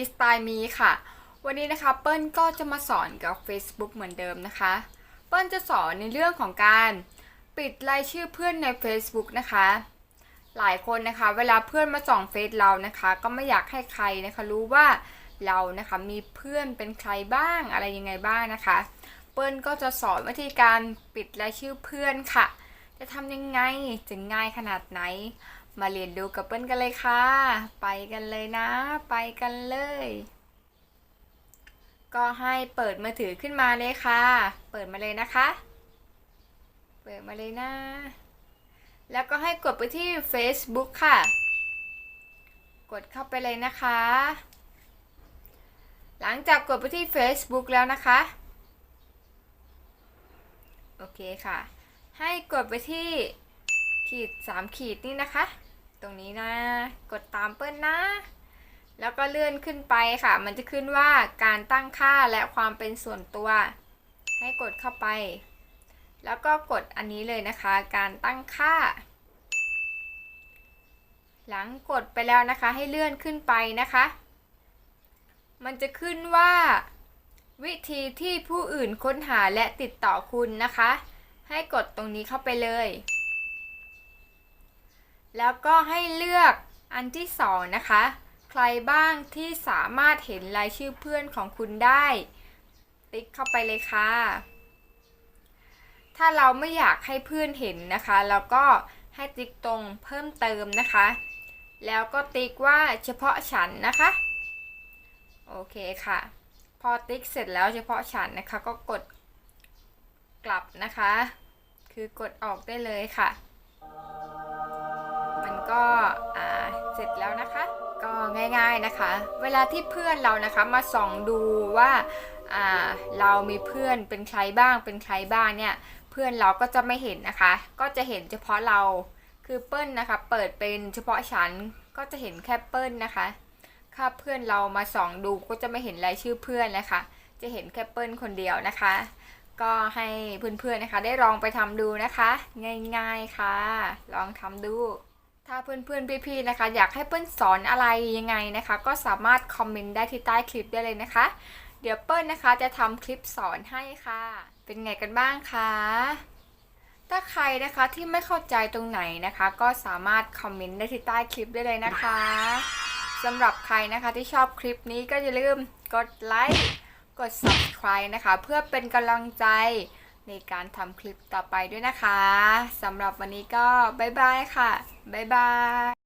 ีสไตล์มีค่ะ วันนี้นะคะเปิ้ลก็จะมาสอนกับ Facebook เหมือนเดิมนะคะ เปิ้ลจะสอนในเรื่องของการปิดรายชื่อเพื่อนใน Facebook นะคะ หลายคนนะคะ เวลาเพื่อนมาส่องเฟซเรานะคะ ก็ไม่อยากให้ใครนะคะ รู้ว่าเรานะคะมีเพื่อนเป็นใครบ้างอะไรยังไงบ้างนะคะ เปิ้ลก็จะสอนวิธีการปิดรายชื่อเพื่อนค่ะ จะทำยังไงจะง่ายขนาดไหน มาเรียนดูกับเปิ้ลกันเลยค่ะ ไปกันเลยนะ ไปกันเลย ก็ให้เปิดมือถือขึ้นมาเลยค่ะ เปิดมาเลยนะคะ เปิดมาเลยนะ แล้วก็ให้กดไปที่ Facebook ค่ะ กดเข้าไปเลยนะคะ หลังจากกดไปที่ Facebook แล้วนะคะ โอเคค่ะ ให้กดไปที่ ขีด3ขีดนี่นะคะ ตรงนี้นะ กดตามเปิ้ลนะ แล้วก็เลื่อนขึ้นไปค่ะ มันจะขึ้นว่าการตั้งค่าและความเป็นส่วนตัว ให้กดเข้าไป แล้วก็กดอันนี้เลยนะคะ การตั้งค่า หลังกดไปแล้วนะคะ ให้เลื่อนขึ้นไปนะคะ มันจะขึ้นว่าวิธีที่ผู้อื่นค้นหาและติดต่อคุณนะคะ ให้กดตรงนี้เข้าไปเลย แล้วก็ให้เลือกอันที่สองนะคะ ใครบ้างที่สามารถเห็นรายชื่อเพื่อนของคุณได้ ติ๊กเข้าไปเลยค่ะ ถ้าเราไม่อยากให้เพื่อนเห็นนะคะเราก็ให้ติ๊กตรงเพิ่มเติมนะคะ แล้วก็ติ๊กว่าเฉพาะฉันนะคะ โอเคค่ะ พอติ๊กเสร็จแล้วเฉพาะฉันนะคะก็กดกลับนะคะ คือกดออกได้เลยค่ะ มันก็เสร็จแล้วนะคะ ก็ง่าย ๆนะคะ เวลาที่เพื่อนเรานะคะมาส่องดูว่าอ่าเรามีเพื่อนเป็นใครบ้างเป็นใครบ้างเนี่ยเพื่อนเราก็จะไม่เห็นนะคะ ก็จะเห็นเฉพาะเราคือเปิ้ลนะคะ เปิดเป็นเฉพาะฉันก็จะเห็นแค่เปิ้ลนะคะถ้าเพื่อนเรามาส่องดูก็จะไม่เห็นรายชื่อเพื่อนนะคะ จะเห็นแค่เปิ้ลคนเดียวนะคะ ก็ให้เพื่อนๆนะคะ ได้ลองไปทำดูนะคะ ง่ายๆค่ะ ลองทำดู ถ้าเพื่อนๆพี่ๆนะคะ อยากให้เปิ้ลสอนอะไรยังไงนะคะ ก็สามารถคอมเมนต์ได้ที่ใต้คลิปได้เลยนะคะ เดี๋ยวเปิ้ลนะคะจะทำคลิปสอนให้ค่ะ เป็นไงกันบ้างคะถ้าใครนะคะที่ไม่เข้าใจตรงไหนนะคะ ก็สามารถคอมเมนต์ได้ที่ใต้คลิปได้เลยนะคะสำหรับใครนะคะที่ชอบคลิปนี้ก็อย่าลืมกดไลค์กด subscribe นะคะ เพื่อเป็นกำลังใจ ในการทำคลิปต่อไปด้วยนะคะสำหรับวันนี้ก็บ๊ายบายค่ะบ๊ายบาย